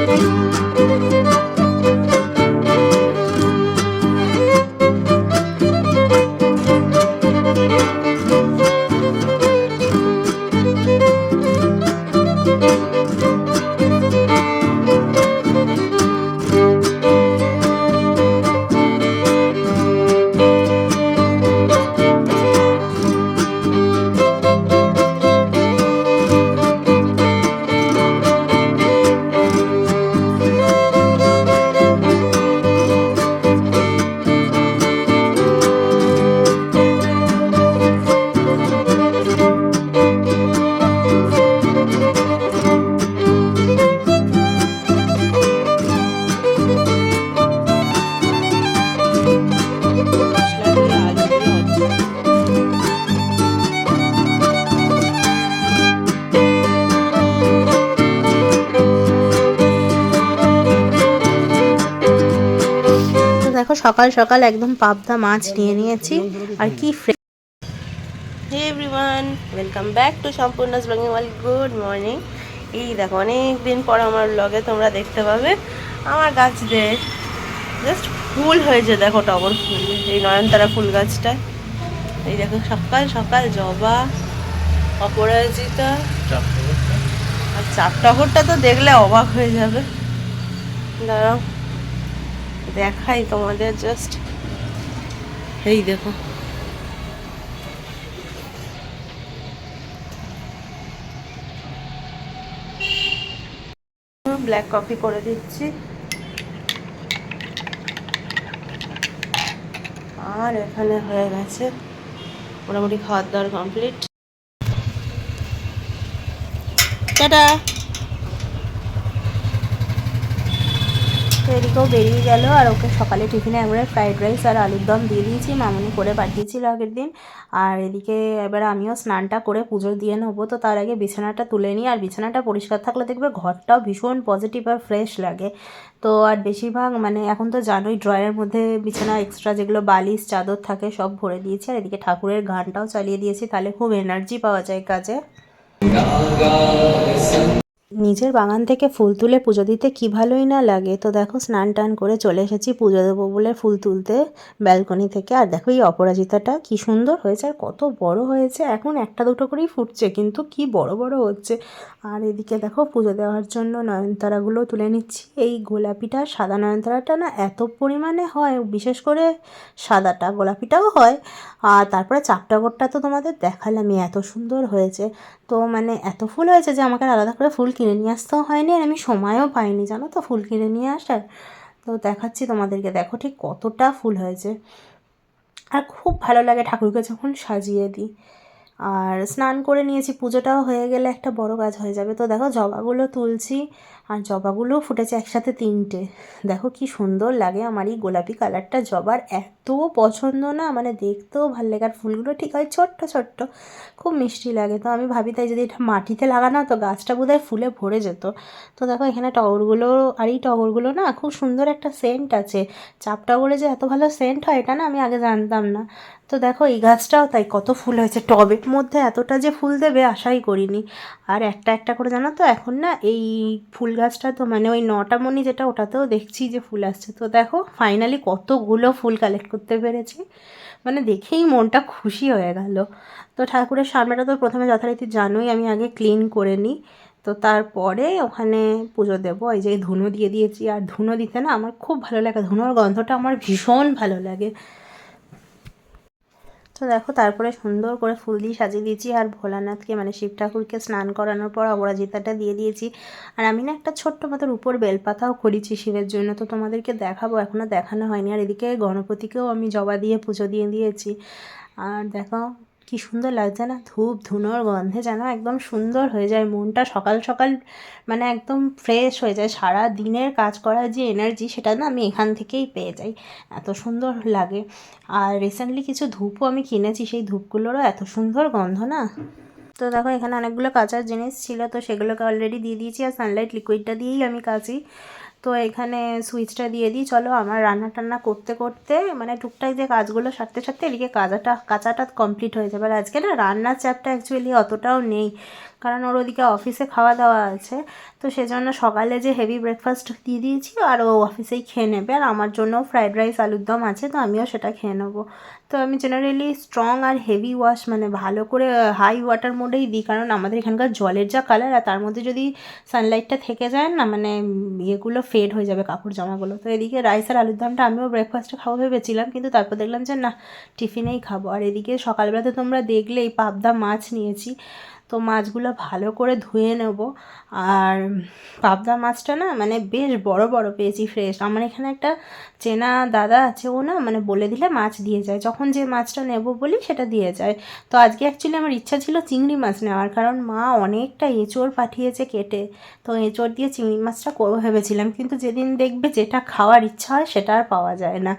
মশলা সকাল সকাল একদম পাবদা মাছ নিয়ে নিয়েছি। আর কি hey everyone welcome back to Sampurna blogging wall good morning এই দেখো অনেক দিন পর আমার ব্লগে তোমরা দেখতে পাবে আমার গাছদের জাস্ট ফুল হয়েছে। দেখো টগর ফুল এই নয়নতারা ফুল গাছটা এই দেখো সকাল সকাল জবা অপরাজিতা। আর চাপ টগরটা তো দেখলে অবাক হয়ে যাবে। দাঁড়াও। দেখাই তোমাদের জাস্ট এই দেখো। ব্ল্যাক কফি করে দিচ্ছি। আর এখানে হয়ে গেছে মোটামুটি খাওয়ার দাওয়ার কমপ্লিট টাটা! এদিকেও বেরিয়ে গেল আর ওকে সকালে টিফিনে একবারে ফ্রাইড রাইস আর আলুর দম দিয়ে দিয়েছি, মামনি করে পাঠিয়েছিল আগের দিন। আর এদিকে এবার আমিও স্নানটা করে পুজো দিয়ে নেব, তো তার আগে বিছানাটা তুলে নিই। আর বিছানাটা পরিষ্কার থাকলে দেখবে ঘরটাও ভীষণ পজিটিভ আর ফ্রেশ লাগে। তো আর বেশিরভাগ মানে এখন তো জানোই ড্রয়ের মধ্যে বিছানা এক্সট্রা যেগুলো বালিশ, চাদর থাকে সব ভরে দিয়েছি। আর এদিকে ঠাকুরের গানটাও চালিয়ে দিয়েছি, তাহলে খুব এনার্জি পাওয়া যায় কাজে। নিজের বাগান থেকে ফুল তুলে পুজো দিতে কি ভালোই না লাগে? তো দেখো, স্নান টান করে চলে এসেছি পুজো দেবো বলে ফুল তুলতে ব্যালকনি থেকে। আর দেখো, এই অপরাজিতাটা কি সুন্দর হয়েছে আর কত বড় হয়েছে। এখন একটা দুটো করেই ফুটছে, কিন্তু কি বড় বড় হচ্ছে। আর এদিকে দেখো, পুজো দেওয়ার জন্য নয়নতারাগুলো তুলে নিচ্ছি। এই গোলাপিটা, সাদা নয়নতারাটা না এত পরিমাণে হয়, বিশেষ করে সাদাটা, গোলাপিটাও হয়। আর তারপরে চাপটাগরটা তো তোমাদের দেখালামই, এত সুন্দর হয়েছে। তো মানে এত ফুল হয়েছে যে আমাকে আলাদা করে ফুল কিনে নিয়ে আসতেও হয়নি আর আমি সময়ও পাইনি, জানো তো, ফুল কিনে নিয়ে আসার। তো দেখাচ্ছি তোমাদেরকে, দেখো ঠিক কতটা ফুল হয়েছে। আর খুব ভালো লাগে ঠাকুরকে যখন সাজিয়ে দিই। আর স্নান করে নিয়েছি, পুজোটাও হয়ে গেলে একটা বড় কাজ হয়ে যাবে। তো দেখো, জবাগুলো তুলছি আর জবাগুলো ফুটেছে একসাথে তিনটে। দেখো কি সুন্দর লাগে আমার এই গোলাপি কালারটা। জবার এত পছন্দ না মানে দেখতেও ভালো লাগে। আর ফুলগুলো ঠিক হয় ছোট্ট ছোট্ট, খুব মিষ্টি লাগে। তো আমি ভাবি তাই যদি এটা মাটিতে লাগানো হতো, গাছটা বোধহয় ফুলে ভরে যেত। তো দেখো, এখানে টগরগুলো, আর এই টগরগুলো না খুব সুন্দর একটা সেন্ট আছে। চাপ টগরে যে এত ভালো সেন্ট হয়, এটা না আমি আগে জানতাম না। তো দেখো এই গাছটাও তাই কত ফুল হয়েছে। টবের মধ্যে এতটা যে ফুল দেবে আশাই করিনি। আর একটা একটা করে জানো তো, এখন না এই ফুল গাছটা তো মানে ওই নটা মণি যেটা ওটাতেও দেখছি যে ফুল আসছে। তো দেখো ফাইনালি কতগুলো ফুল কালেক্ট করতে পেরেছি। মানে দেখেই মনটা খুশি হয়ে গেল। তো ঠাকুরের সামনেটা তো প্রথমে যথারীতি জানোই, আমি আগে ক্লিন করে নিই। তো তারপরে ওখানে পুজো দেবো। এই যে ধুনো দিয়ে দিয়েছি। আর ধুনো দিতে না আমার খুব ভালো লাগে। ধুনোর গন্ধটা আমার ভীষণ ভালো লাগে। তো দেখো, তারপরে সুন্দর করে ফুল দিয়ে সাজিয়ে দিয়েছি। আর ভোলানাথকে মানে শিব ঠাকুরকে স্নান করানোর পর অপরাজিতাটা দিয়ে দিয়েছি। আর আমি না একটা ছোট্ট মতোর উপর বেলপাতাও করেছি শিবের জন্য, তো তোমাদেরকে দেখাবো এখনও দেখানো হয়নি। আর এদিকে গণপতিকেও আমি জবা দিয়ে পুজো দিয়ে দিয়েছি। আর দেখো কি সুন্দর লাগছে না ধূপ, ধুনোর, গন্ধে যেন একদম সুন্দর হয়ে যায়। মনটা সকাল সকাল মানে একদম ফ্রেশ হয়ে যায়। সারা দিনের কাজ করার যে এনার্জি সেটা না আমি এখান থেকেই পেয়ে যাই। এত সুন্দর লাগে। আর রিসেন্টলি কিছু ধূপও আমি কিনেছি। সেই ধূপগুলোরও এত সুন্দর গন্ধ না। তো দেখো, এখানে অনেকগুলো কাঁচার জিনিস ছিল। তো সেগুলোকে অলরেডি দিয়ে দিয়েছি। আর সানলাইট লিকুইডটা দিয়েই আমি কাচি। তো এখানে সুইচটা দিয়ে দিই। চলো আমার রান্না টান্না করতে করতে মানে টুকটাক যে কাজগুলো সারতে সারতে এদিকে কাজাটা, কাঁচাটা কমপ্লিট হয়ে যাবে। আর আজকে না রান্নার চাপটা অ্যাকচুয়ালি অতটাও নেই, কারণ ওর ওদিকে অফিসে খাওয়া দাওয়া আছে। তো সেজন্য সকালে যে হেভি ব্রেকফাস্ট দিয়ে দিয়েছি আর ও অফিসেই খেয়ে নেবে। আর আমার জন্য ফ্রাইড রাইস আলুর দম আছে, তো আমিও সেটা খেয়ে নেব। তো আমি জেনারেলি স্ট্রং আর হেভি ওয়াশ মানে ভালো করে হাই ওয়াটার মোডেই দিই। কারণ আমাদের এখানকার জলের যা কালার আর তার মধ্যে যদি সানলাইটটা থেকে যায় না মানে ইয়েগুলো ফেড হয়ে যাবে কাপড় জামাগুলো। তো এদিকে রাইস আর আলুর দমটা আমিও ব্রেকফাস্টে খাব ভেবেছিলাম, কিন্তু তারপর দেখলাম যে না, টিফিনেই খাব। আর এদিকে সকালবেলাতে তোমরা দেখলেই পাবদা মাছ নিয়েছি। তো মাছগুলো ভালো করে ধুয়ে নেব। আর পাবদা মাছটা না মানে বেশ বড় বড় পেয়েছি ফ্রেশ আমার এখানে একটা চেনা দাদা আছে, ও না মানে বলে দিলে মাছ দিয়ে যায়। যখন যে মাছটা নেব বলি সেটা দিয়ে যায়। তো আজকে অ্যাকচুয়ালি আমার ইচ্ছা ছিল চিংড়ি মাছ নেওয়ার, কারণ মা অনেকটা এঁচড় পাঠিয়েছে কেটে। তো এঁচড় দিয়ে চিংড়ি মাছটা করব ভেবেছিলাম, কিন্তু যেদিন দেখবে যেটা খাওয়ার ইচ্ছা হয় সেটা আর পাওয়া যায় না।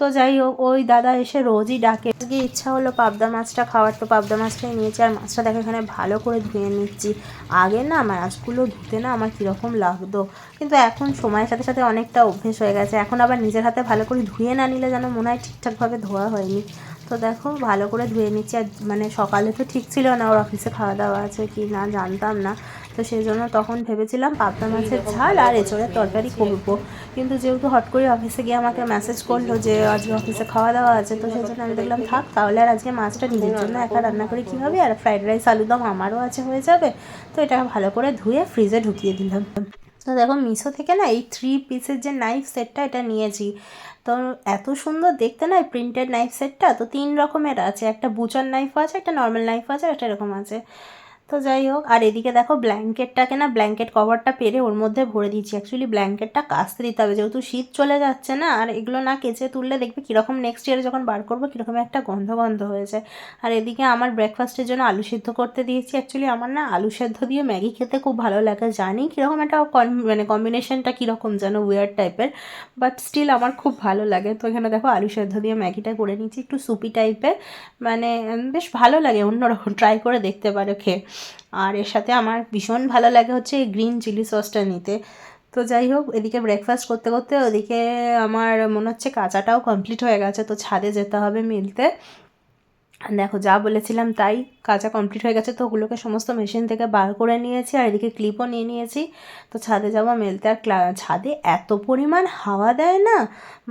তো যাই হোক, ওই দাদা এসে রোজই ডাকে। আজকে ইচ্ছা হলো পাবদা মাছটা খাওয়ার, তো পাবদা মাছটাই নিয়েছি। আর মাছটা দেখো এখানে ভালো করে ধুয়ে নিচ্ছি। আগে না মাছগুলো ধুতে না আমার কীরকম লাগতো। কিন্তু এখন সময়ের সাথে সাথে অনেকটা অভ্যেস হয়ে গেছে। এখন আবার নিজের হাতে ভালো করে ধুয়ে না নিলে যেন মনে হয় ঠিকঠাকভাবে ধোয়া হয়নি। তো দেখো, ভালো করে ধুয়ে নিচ্ছি। আর মানে সকালে তো ঠিক ছিল না, ওর অফিসে খাওয়া দাওয়া আছে কি না জানতাম না। তো সেই জন্য তখন ভেবেছিলাম পাবদা মাছের ঝাল আর এঁচড়ের তরকারি করব। কিন্তু যেহেতু হট করে অফিসে গিয়ে আমাকে মেসেজ করল যে, আজকে অফিসে খাওয়া দাওয়া আছে, তো সেই জন্য আমি দেখলাম, থাক, তাহলে আর আজকে মাছটা নিজের জন্য একা রান্না করে কী হবে আর ফ্রাইড রাইস আলুদম আমারও আছে, হয়ে যাবে। তো এটা ভালো করে ধুয়ে ফ্রিজে ঢুকিয়ে দিলাম। তো দেখো, মিশো থেকে না এই থ্রি পিসের যে নাইফ সেটটা এটা নিয়েছি। তো এত সুন্দর দেখতে নয় প্রিন্টেড নাইফ সেটটা তো তিন রকমের আছে, একটা বুচার নাইফ আছে, একটা নর্মাল নাইফ আছে একটা এরকম আছে। তো যাই হোক, আর এদিকে দেখো ব্ল্যাঙ্কেটটাকে না, ব্ল্যাঙ্কেট কভারটা পেরে ওর মধ্যে ভরে দিয়েছি। অ্যাকচুয়ালি ব্ল্যাঙ্কেটটা কাচতে দিতে হবে, যেহেতু শীত চলে যাচ্ছে না, আর এগুলো না কেচে তুললে দেখবে কীরকম নেক্সট ইয়ারে যখন বার করব, কীরকম একটা গন্ধ গন্ধ হয়েছে। আর এদিকে আমার ব্রেকফাস্টের জন্য আলু সিদ্ধ করতে দিয়েছি। অ্যাকচুয়ালি আমার না আলু সেদ্ধ দিয়ে ম্যাগি খেতে খুব ভালো লাগে, জানি কীরকম একটা মানে কম্বিনেশনটা কীরকম যেন উইয়ার টাইপের বাট স্টিল আমার খুব ভালো লাগে। তো এখানে দেখো আলু সেদ্ধ দিয়ে ম্যাগিটা করে নিচ্ছি একটু সুপি টাইপের মানে বেশ ভালো লাগে, অন্যরকম ট্রাই করে দেখতে পারো খেয়ে। আর এর সাথে আমার ভীষণ ভালো লাগে হচ্ছে এই গ্রিন চিলি সসটা নিতে। তো যাই হোক, এদিকে ব্রেকফাস্ট করতে করতে ওদিকে আমার মনে হচ্ছে কাঁচাটাও কমপ্লিট হয়ে গেছে, তো ছাদে যেতে হবে মিলতে। দেখো, যা বলেছিলাম তাই। কাজা কমপ্লিট হয়ে গেছে তো, ওগুলোকে সমস্ত মেশিন থেকে বার করে নিয়েছি আর এদিকে ক্লিপও নিয়ে নিয়েছি। তো ছাদে যাব মেলতে। আর ছাদে এত পরিমাণ হাওয়া দেয় না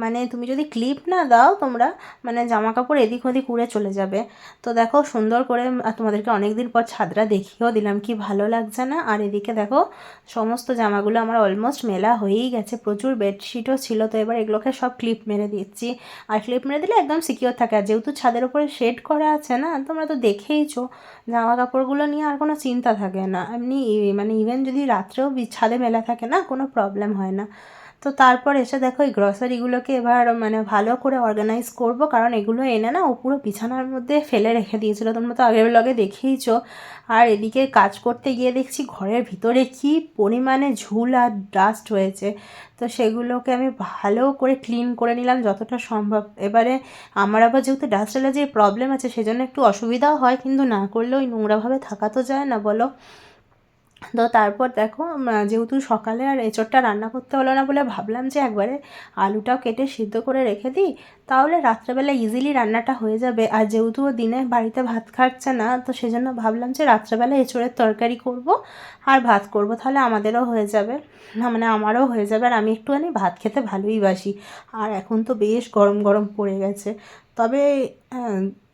মানে তুমি যদি ক্লিপ না দাও, তোমরা মানে জামা কাপড় এদিক ওদিক উড়ে চলে যাবে। তো দেখো, সুন্দর করে তোমাদেরকে অনেক দিন পর ছাদরা দেখিয়েও দিলাম, কি ভালো লাগছে না। আর এদিকে দেখো, সমস্ত জামাগুলো আমার অলমোস্ট মেলা হয়েই গেছে, প্রচুর বেডশিটও ছিল। তো এবার এগুলোকে সব ক্লিপ মেরে দিচ্ছি। আর ক্লিপ মেরে দিলে একদম সিকিওর থাকে। আর যেহেতু ছাদের উপরে শেড করা আছে না, তোমরা তো দেখেইছো জামা কাপড়গুলো নিয়ে আর কোনো চিন্তা থাকে না। এমনি মানে ইভেন যদি রাত্রেও ছাদে মেলা থাকে না, কোনো প্রবলেম হয় না। তো তারপর এসে দেখো এই গ্রসারিগুলোকে এবার মানে ভালো করে অর্গানাইজ করব। কারণ এগুলো এনে না ও পুরো বিছানার মধ্যে ফেলে রেখে দিয়েছিলো। তোমরা তো আগের ব্লগে দেখেইছো। আর এদিকে কাজ করতে গিয়ে দেখছি ঘরের ভিতরে কি পরিমাণে ঝুল আর ডাস্ট হয়েছে। তো সেগুলোকে আমি ভালো করে ক্লিন করে নিলাম যতটা সম্ভব। এবারে আমার আবার যেহেতু ডাস্ট অ্যালার্জির প্রবলেম আছে, সেজন্য একটু অসুবিধাও হয়। কিন্তু না করলে ওই নোংরাভাবে থাকা তো যায় না, বলো? তো তারপর দেখো যেহেতু সকালে আর এঁচড়টা রান্না করতে হলো না বলে ভাবলাম যে একবারে আলুটাও কেটে সিদ্ধ করে রেখে দিই, তাহলে রাত্রেবেলা ইজিলি রান্নাটা হয়ে যাবে। আর যেহেতু দিনে বাড়িতে ভাত খাচ্ছে না, তো সেজন্য ভাবলাম যে রাত্রেবেলা এঁচড়ের তরকারি করব আর ভাত করব, তাহলে আমাদেরও হয়ে যাবে। না মানে আমারও হয়ে যাবে আর আমি একটুখানি ভাত খেতে ভালোই বাসি। আর এখন তো বেশ গরম গরম পড়ে গেছে। তবে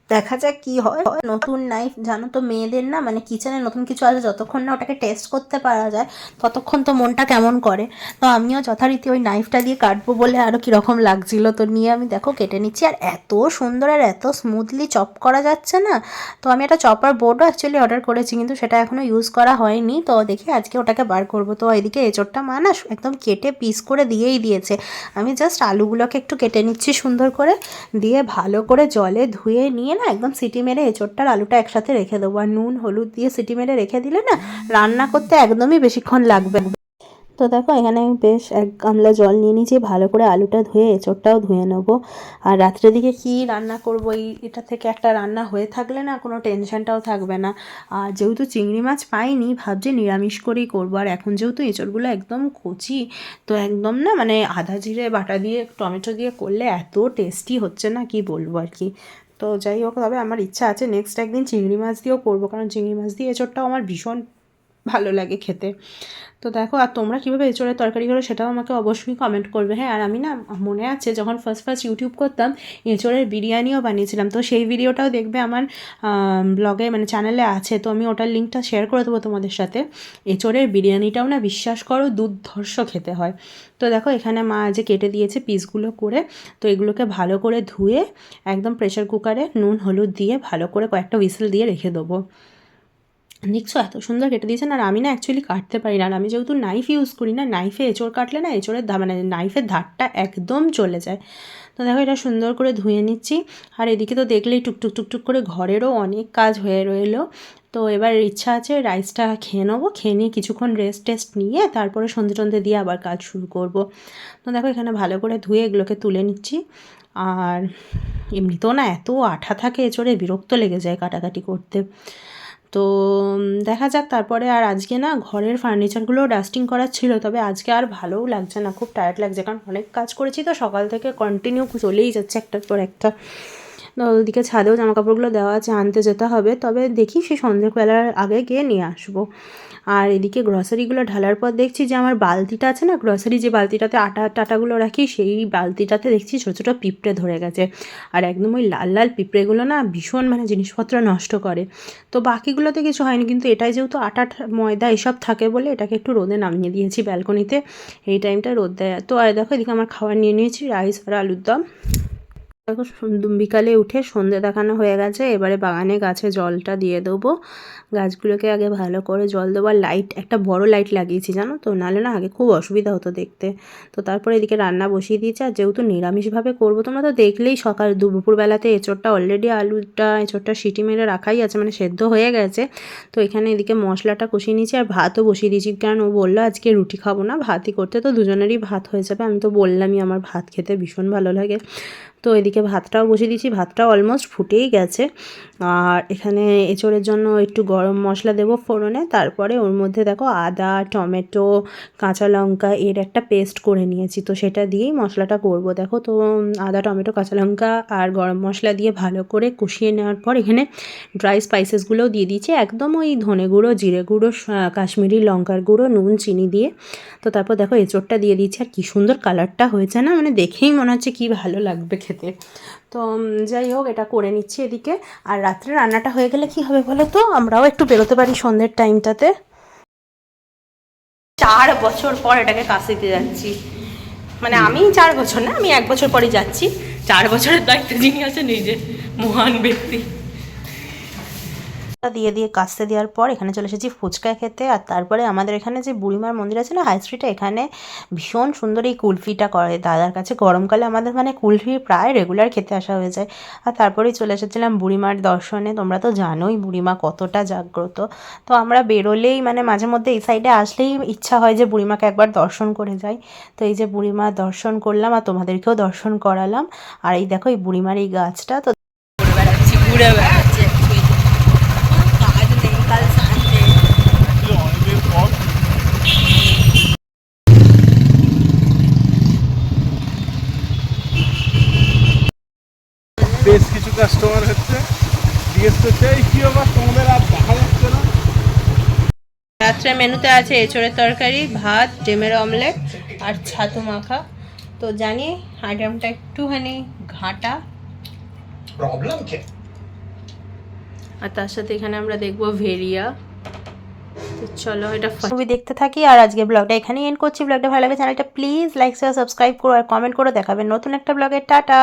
দেখা যাক কি হয়। নতুন নাইফ জানো তো মেয়েদের না মানে কিচেনে নতুন কিছু আছে, যতক্ষণ না ওটাকে টেস্ট করতে পারা যায়, ততক্ষণ তো মনটা কেমন করে। তো আমিও যথারীতি ওই নাইফটা দিয়ে কাটবো বলে আরও কীরকম লাগছিল তো নিয়ে। আমি দেখো কেটে নিচ্ছি, আর এত সুন্দর আর এত স্মুথলি চপ করা যাচ্ছে না। তো আমি একটা চপার বোর্ডও অ্যাকচুয়ালি অর্ডার করেছি, কিন্তু সেটা এখনও ইউজ করা হয়নি। তো দেখি আজকে ওটাকে বার করব। তো এদিকে এঁচোড়টা মা না একদম কেটে পিস করে দিয়েই দিয়েছে। আমি জাস্ট আলুগুলোকে একটু কেটে নিচ্ছি সুন্দর করে, দিয়ে ভালো করে জলে ধুয়ে নিয়ে না, একদম সিটি মেরে এঁচোড়টার আলুটা একসাথে রেখে দেবো। আর নুন, হলুদ দিয়ে সিটি মেরে রেখে দিলে না, রান্না করতে একদমই বেশিক্ষণ লাগবে তো দেখো, এখানে বেশ এক গামলা জল নিয়ে নিয়েছি, ভালো করে আলুটা ধুয়ে এঁচোড়টাও ধুয়ে নেব। আর রাত্রের দিকে কি রান্না করব, এই, এটা থেকে একটা রান্না হয়ে থাকলে না, কোনো টেনশনটাও থাকবে না। আর যেহেতু চিংড়ি মাছ পাইনি, ভাবছি নিরামিষ করেই করব। আর এখন যেহেতু এঁচোড়গুলো একদম কচি, তো একদম না মানে আধা জিরে বাটা দিয়ে, টমেটো দিয়ে করলে এত টেস্টি হচ্ছে না, কি বলব আর কি। তো যাই হোক, তবে আমার ইচ্ছা আছে নেক্সট একদিন চিংড়ি মাছ দিয়েও করব। কারণ চিংড়ি মাছ দিয়ে এঁচোড়টাও আমার ভীষণ ভালো লাগে খেতে। তো দেখো, আর তোমরা কীভাবে এঁচোড়ের তরকারি করো সেটাও আমাকে অবশ্যই কমেন্ট করবে। হ্যাঁ আর আমি না মনে আছে যখন ফার্স্ট ফার্স্ট ইউটিউব করতাম, এঁচোড়ের বিরিয়ানিও বানিয়েছিলাম। তো সেই ভিডিওটাও দেখবে আমার ব্লগে মানে চ্যানেলে আছে। তো আমি ওটার লিঙ্কটা শেয়ার করে দেবো তোমাদের সাথে। এঁচোড়ের বিরিয়ানিটাও না বিশ্বাস করো দুর্ধর্ষ খেতে হয়। তো দেখো, এখানে মা যে কেটে দিয়েছে পিসগুলো করে, তো এগুলোকে ভালো করে ধুয়ে একদম প্রেশার কুকারে নুন, হলুদ দিয়ে ভালো করে কয়েকটা হুইসেল দিয়ে রেখে দেবো। দেখছ, এত সুন্দর কেটে দিয়েছেন আর আমি না অ্যাকচুয়ালি কাটতে পারি না। আর আমি যেহেতু নাইফ ইউজ করি না নাইফে এঁচড় কাটলে না এঁচড়ের মানে নাইফের ধারটা একদম চলে যায়। তো দেখো এটা সুন্দর করে ধুয়ে নিচ্ছি। আর এদিকে তো দেখলেই টুকটুক টুকটুক করে ঘরেরও অনেক কাজ হয়ে রইল। তো এবার ইচ্ছা আছে রাইসটা খেয়ে নেব, খেয়ে নিয়ে কিছুক্ষণ রেস্ট টেস্ট নিয়ে তারপরে সন্ধে টন্ধে দিয়ে আবার কাজ শুরু করব। তো দেখো এখানে ভালো করে ধুয়ে এগুলোকে তুলে নিচ্ছি। আর এমনিতেও না এত আঠা থাকে এচড়ে, বিরক্ত লেগে যায় কাটাকাটি করতে। তো দেখা যাক তারপরে আর আজকে না ঘরের ফার্নিচারগুলো ডাস্টিং করার ছিল, তবে আজকে আর ভালোও লাগছে না, খুব টায়ার্ড লাগছে, কারণ অনেক কাজ করেছি তো, সকাল থেকে কন্টিনিউ চলেই যাচ্ছে একটার পর একটা। ওদিকে ছাদেও জামা কাপড়গুলো দেওয়া আছে, আনতে যেতে হবে। তবে দেখি সেই সন্ধ্যেবেলার আগে গিয়ে নিয়ে আসব। আর এদিকে গ্রসারিগুলো ঢালার পর দেখছি যে আমার বালতিটা আছে না গ্রসারি যে বালতিটাতে আটা টাটাগুলো রাখি, সেই বালতিটাতে দেখছি ছোটো ছোটো পিঁপড়ে ধরে গেছে। আর একদম ওই লাল লাল পিঁপড়েগুলো না ভীষণ মানে জিনিসপত্র নষ্ট করে। তো বাকিগুলোতে কিছু হয়নি, কিন্তু এটাই যেহেতু আটা ময়দা এসব থাকে বলে এটাকে একটু রোদে নামিয়ে দিয়েছি ব্যালকনিতে। এই টাইমটা রোদ দেয়। তো আর দেখো এদিকে আমার খাবার নিয়ে নিয়েছি রাইস আর আলুর দম। বিকালে উঠে সন্ধে দেখানো হয়ে গেছে। এবারে বাগানে গাছে জলটা দিয়ে দেবো। গাছগুলোকে আগে ভালো করে জল দেবো আর লাইট একটা বড় লাইট লাগিয়েছি, জানো তো? নাহলে না আগে খুব অসুবিধা হতো দেখতে। তো তারপরে এদিকে রান্না বসিয়ে দিয়েছি। আর যেহেতু নিরামিষভাবে করব, তোমরা তো দেখলেই সকাল, দুপুরবেলাতে এঁচোড়টা অলরেডি আলুটা, এঁচোড়টা সিটি মেরে রাখাই আছে মানে সেদ্ধ হয়ে গেছে। তো এখানে এদিকে মশলাটা কষিয়ে নিয়েছি আর ভাতও বসিয়ে দিয়েছি। কারণ ও বলল, আজকে রুটি খাব না, ভাতই করতে। তো দুজনেরই ভাত হয়ে যাবে। আমি তো বললামই আমার ভাত খেতে ভীষণ ভালো লাগে। তো এদিকে ভাতটাও বসিয়ে দিয়েছি ভাতটাও অলমোস্ট ফুটেই গেছে। আর এখানে এঁচোড়ের জন্য একটু গরম মশলা দেবো ফোড়নে, তারপরে ওর মধ্যে দেখো আদা, টমেটো, কাঁচা লঙ্কা, এর একটা পেস্ট করে নিয়েছি। তো সেটা দিয়েই মশলাটা করব। দেখো তো, আদা, টমেটো, কাঁচা লঙ্কা আর গরম মশলা দিয়ে ভালো করে কষিয়ে নেওয়ার পর এখানে ড্রাই স্পাইসেসগুলোও দিয়ে দিয়েছি। একদম ওই ধনে গুঁড়ো, জিরে গুঁড়ো কাশ্মীরি লঙ্কার গুঁড়ো, নুন, চিনি দিয়ে। তো তারপর দেখো এঁচোড়টা দিয়ে দিচ্ছি আর কী সুন্দর কালারটা হয়েছে না? মানে দেখেই মনে হচ্ছে কী ভালো লাগবে খেতে। তো যাই হোক, এটা করে নিচ্ছি এদিকে। আর রাত্রে রান্নাটা হয়ে গেলে কি হবে বলো তো? আমরাও একটু বেরোতে পারি সন্ধ্যের টাইমটাতে। চার বছর পর এটাকে কাশিতে যাচ্ছি। মানে আমি চার বছর না, আমি এক বছর পরে যাচ্ছি। চার বছরের দায়িত্ব যিনি আছে নিজের মহান ব্যক্তি। দিয়ে দিয়ে কাস্তে দেওয়ার পর এখানে চলে এসেছি ফুচকা খেতে। আর তারপরে আমাদের এখানে যে বুড়িমার মন্দির আছে না হাই স্ট্রিটে এখানে ভীষণ সুন্দর এই কুলফিটা করে দাদার কাছে। গরমকালে আমাদের মানে কুলফি প্রায় রেগুলার খেতে আসা হয়ে যায়। আর তারপরেই চলে এসেছিলাম বুড়িমার দর্শনে। তোমরা তো জানোই বুড়িমা কতটা জাগ্রত। তো আমরা বেরোলেই মানে মাঝে মধ্যে এই সাইডে আসলেই ইচ্ছা হয় যে বুড়িমাকে একবার দর্শন করে যাই। তো এই যে বুড়িমা দর্শন করলাম আর তোমাদেরকেও দর্শন করালাম। আর এই দেখো এই বুড়িমার এই গাছটা, তো ঘুরে বেড়াচ্ছি ঘুরে বেড়াচ্ছি কাজ নেই কাল সানডে বেশ কিছু কাস্টমার হচ্ছে। জিজ্ঞেস করছে এই কী ব্যাপার? তোমাদের আর দেখা যাচ্ছে না? রাত্রে মেনুতে আছে এঁচড়ের তরকারি ভাত ডিমের অমলেট আর ছাতু মাখা। তো জানি আইটেমটা একটুখানি ঘাটা। প্রবলেম কে? আর তার সাথে এখানে আমরা দেখব ভেরিয়া। তো চলো এটা ছবি দেখতে থাকি আর আজকে ব্লগটা এখানেই এন্ড করছি। ব্লগটা ভালো লাগে চ্যানেলটা প্লিজ লাইক শেয়ার সাবস্ক্রাইব করো আর কমেন্ট করে। দেখাবেন নতুন একটা ব্লগের টাটা!